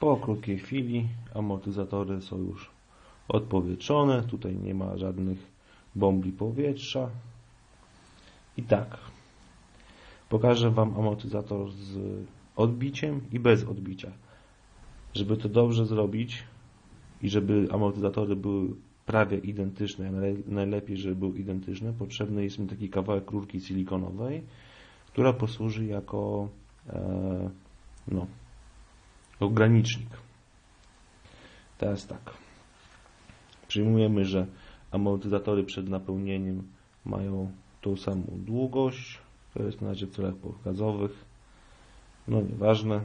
Po krótkiej chwili amortyzatory są już odpowietrzone. Tutaj nie ma żadnych bombli powietrza. I tak. Pokażę Wam amortyzator z odbiciem i bez odbicia. Żeby to dobrze zrobić i żeby amortyzatory były prawie identyczne, najlepiej, żeby były identyczne, potrzebny jest mi taki kawałek rurki silikonowej, która posłuży jako e, no, ogranicznik. Teraz tak. Przyjmujemy, że amortyzatory przed napełnieniem mają tą samą długość. To jest na razie w celach pokazowych. No nieważne.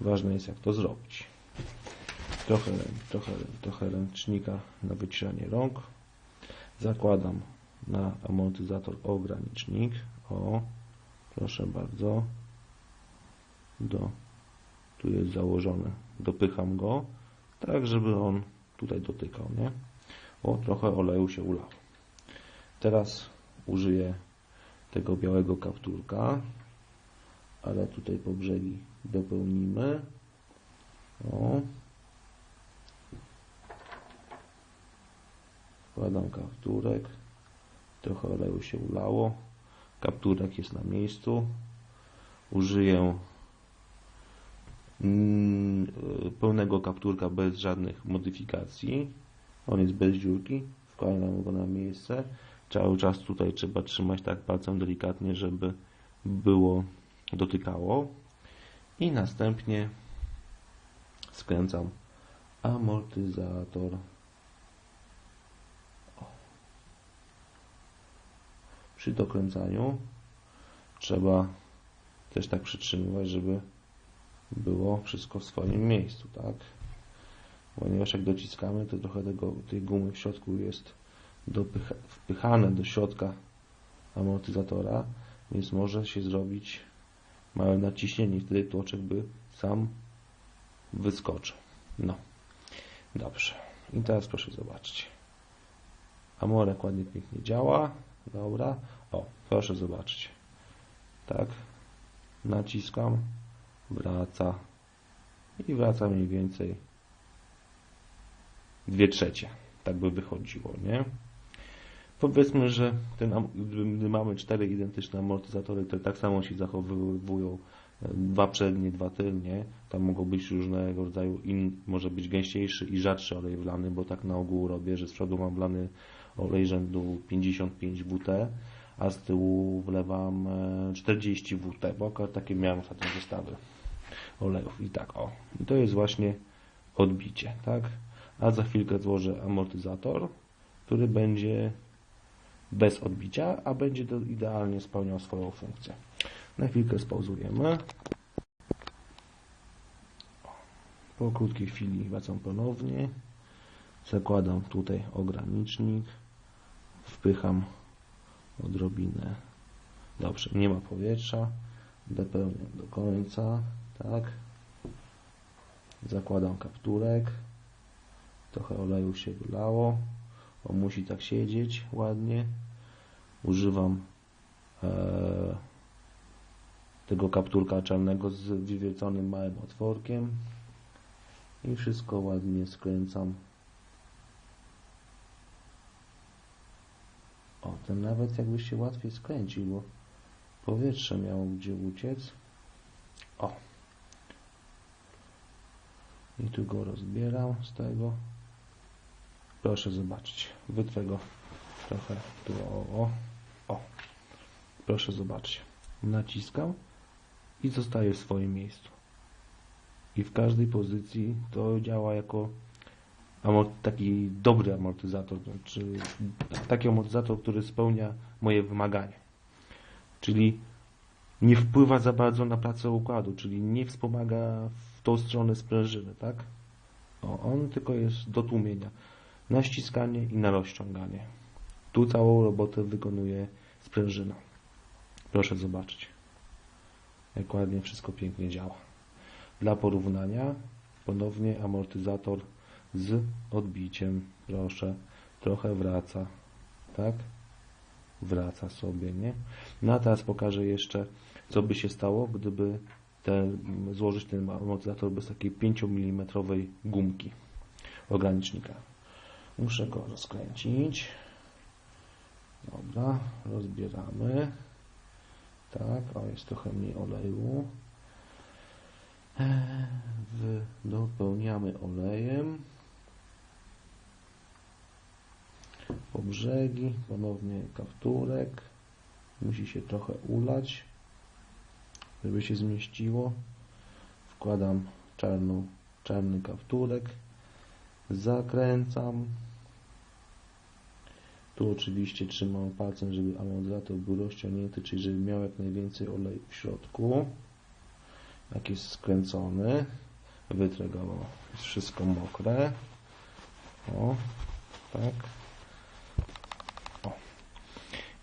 Ważne jest jak to zrobić. Trochę, trochę, trochę ręcznika na wycieranie rąk. Zakładam na amortyzator ogranicznik. O, proszę bardzo. Do, tu jest założony. Dopycham go, tak żeby on tutaj dotykał, nie? O, trochę oleju się ulało. Teraz użyję tego białego kapturka, ale tutaj po brzegi dopełnimy. O. Wkładam kapturek. Trochę oleju się ulało. Kapturek jest na miejscu. Użyję pełnego kapturka bez żadnych modyfikacji. On jest bez dziurki. Wkładam go na miejsce. Cały czas tutaj trzeba trzymać tak palcem delikatnie, żeby było dotykało. I następnie skręcam amortyzator. Przy dokręcaniu trzeba też tak przytrzymywać, żeby było wszystko w swoim miejscu, tak? Ponieważ jak dociskamy, to trochę tego, tej gumy w środku jest dopycha, wpychane do środka amortyzatora, więc może się zrobić małe naciśnienie i wtedy tłoczek by sam wyskoczył. No, dobrze. I teraz proszę zobaczcie. Amorek ładnie, pięknie działa. Dobra. O, proszę zobaczyć. Tak. Naciskam. Wraca. I wraca mniej więcej dwie trzecie. Tak by wychodziło, nie? Powiedzmy, że ten, gdy mamy cztery identyczne amortyzatory, które tak samo się zachowują, e, dwa przednie, dwa tylnie, tam mogą być różnego rodzaju, in, może być gęściejszy i rzadszy olej wlany, bo tak na ogół robię, że z przodu mam wlany olej rzędu 55 WT, a z tyłu wlewam e, 40 WT, bo takie miałem ostatnio zestawy olejów. I tak, o. I to jest właśnie odbicie, tak? A za chwilkę złożę amortyzator, który będzie bez odbicia, a będzie to idealnie spełniał swoją funkcję. Na chwilkę spauzujemy. Po krótkiej chwili wracam ponownie. Zakładam tutaj ogranicznik. Wpycham odrobinę. Dobrze, nie ma powietrza. Dopełniam do końca. Tak. Zakładam kapturek. Trochę oleju się wylało. On musi tak siedzieć ładnie. Używam e, tego kapturka czarnego z wywierconym małym otworkiem i wszystko ładnie skręcam. O, ten nawet jakby się łatwiej skręcił, bo powietrze miało gdzie uciec. O. I tu go rozbieram z tego. Proszę zobaczyć. Wytrę go trochę tu o, o, o. Proszę zobaczyć. Naciskam i zostaje w swoim miejscu. I w każdej pozycji to działa jako taki dobry amortyzator, czy taki amortyzator, który spełnia moje wymagania. Czyli nie wpływa za bardzo na pracę układu, czyli nie wspomaga w tą stronę sprężyny, tak? O, on tylko jest do tłumienia na ściskanie i na rozciąganie. Tu całą robotę wykonuje sprężyna. Proszę zobaczyć, jak ładnie wszystko pięknie działa. Dla porównania ponownie amortyzator z odbiciem. Proszę, trochę wraca, tak? Wraca sobie, nie? No a teraz pokażę jeszcze, co by się stało, gdyby ten ten, złożyć ten amortyzator bez takiej 5 mm gumki ogranicznika. Muszę go rozkręcić. Dobra, rozbieramy. Tak, o jest trochę mniej oleju. Eee, Dopełniamy olejem. Po brzegi, ponownie kapturek. Musi się trochę ulać, żeby się zmieściło. Wkładam czarną, czarny kapturek. Zakręcam. Tu oczywiście trzymam palcem, żeby amortyzator był rozciągnięty, czyli żeby miał jak najwięcej oleju w środku. Jak jest skręcony, wytrę go, jest wszystko mokre. O, tak.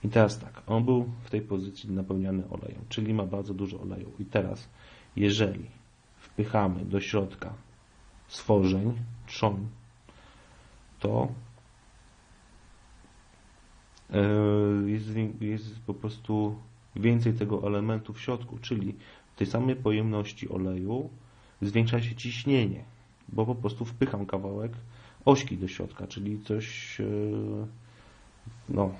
I teraz tak, on był w tej pozycji napełniany olejem, czyli ma bardzo dużo oleju. I teraz, jeżeli wpychamy do środka stworzeń, trzon, to e, jest, jest po prostu więcej tego elementu w środku, czyli w tej samej pojemności oleju zwiększa się ciśnienie, bo po prostu wpycham kawałek ośki do środka, czyli coś, e, no,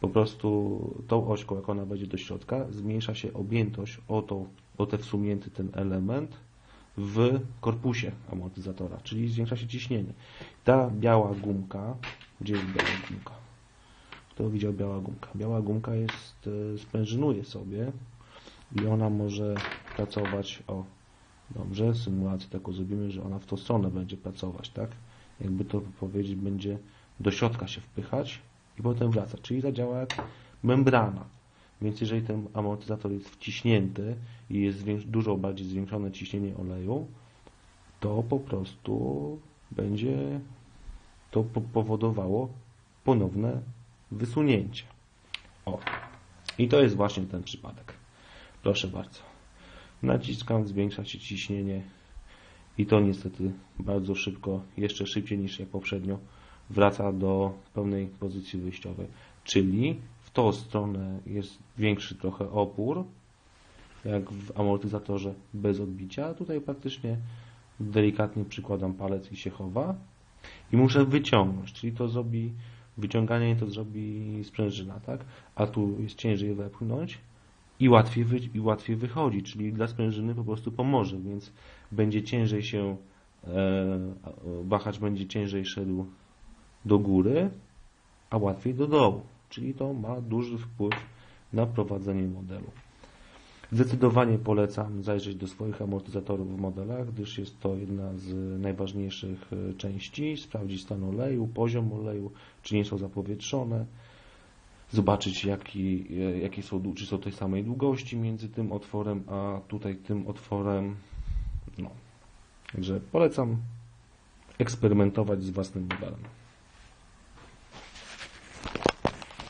po prostu tą ośką, jak ona będzie do środka, zmniejsza się objętość o, to, o ten wsunięty ten element w korpusie amortyzatora, czyli zwiększa się ciśnienie. Ta biała gumka, gdzie jest biała gumka? Kto widział biała gumka? Biała gumka jest, e, sprężynuje sobie i ona może pracować, o, dobrze, symulację taką zrobimy, że ona w tą stronę będzie pracować, tak? Jakby to powiedzieć, będzie do środka się wpychać i potem wraca, czyli zadziała jak membrana. Więc jeżeli ten amortyzator jest wciśnięty i jest dużo bardziej zwiększone ciśnienie oleju, to po prostu będzie to po- powodowało ponowne wysunięcie. O. I to jest właśnie ten przypadek. Proszę bardzo. Naciskam, zwiększa się ciśnienie i to niestety bardzo szybko, jeszcze szybciej niż jak poprzednio, wraca do pełnej pozycji wyjściowej. Czyli w tą stronę jest większy trochę opór, jak w amortyzatorze bez odbicia. Tutaj praktycznie delikatnie przykładam palec i się chowa. I muszę wyciągnąć, czyli to zrobi, wyciąganie to zrobi sprężyna, tak? A tu jest ciężej wepchnąć i łatwiej, wy, i łatwiej wychodzi, czyli dla sprężyny po prostu pomoże, więc będzie ciężej się, e, wahacz będzie ciężej szedł do góry, a łatwiej do dołu, czyli to ma duży wpływ na prowadzenie modelu. Zdecydowanie polecam zajrzeć do swoich amortyzatorów w modelach, gdyż jest to jedna z najważniejszych e, części. Sprawdzić stan oleju, poziom oleju, czy nie są zapowietrzone. Zobaczyć, jaki, e, jakie są, czy są tej samej długości między tym otworem, a tutaj tym otworem. No. Także polecam eksperymentować z własnym modelem.